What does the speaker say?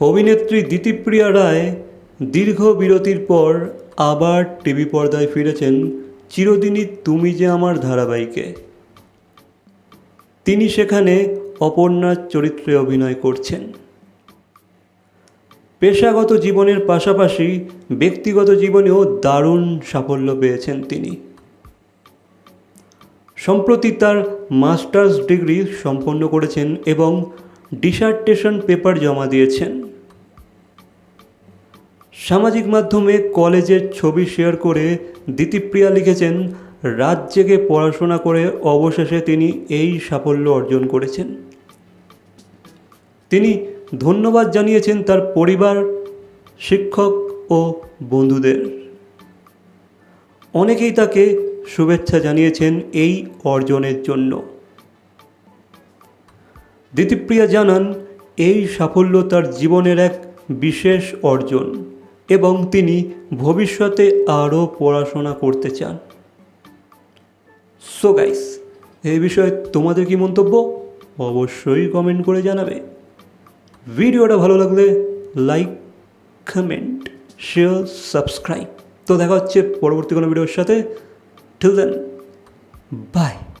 অভিনেত্রী দিতিপ্রিয়া রায় দীর্ঘ বিরতির পর আবার টিভি পর্দায় ফিরেছেন চিরদিনই তুমি যে আমার ধারাবাহিকে। তিনি সেখানে অপর্ণার চরিত্রে অভিনয় করছেন। পেশাগত জীবনের পাশাপাশি ব্যক্তিগত জীবনেও দারুণ সাফল্য পেয়েছেন তিনি। সম্প্রতি তার মাস্টার্স ডিগ্রি সম্পন্ন করেছেন এবং ডিসার্টেশন পেপার জমা দিয়েছেন। সামাজিক মাধ্যমে কলেজের ছবি শেয়ার করে দিতিপ্রিয়া লিখেছেন, রাত জেগে পড়াশোনা করে অবশেষে তিনি এই সাফল্য অর্জন করেছেন। তিনি ধন্যবাদ জানিয়েছেন তার পরিবার, শিক্ষক ও বন্ধুদের। অনেকেই তাকে শুভেচ্ছা জানিয়েছেন এই অর্জনের জন্য। দিতিপ্রিয়া জানান, এই সাফল্য তার জীবনের এক বিশেষ অর্জন। এবং তিনি ভবিষ্যতে আরও পড়াশোনা করতে চান। সো গাইস এই বিষয়ে তোমাদের কি মন্তব্য? অবশ্যই কমেন্ট করে জানাবে। ভিডিওটা ভালো লাগলে লাইক কমেন্ট শেয়ার সাবস্ক্রাইব তো দেখা হচ্ছে পরবর্তী কোনো ভিডিওর সাথে। Till then by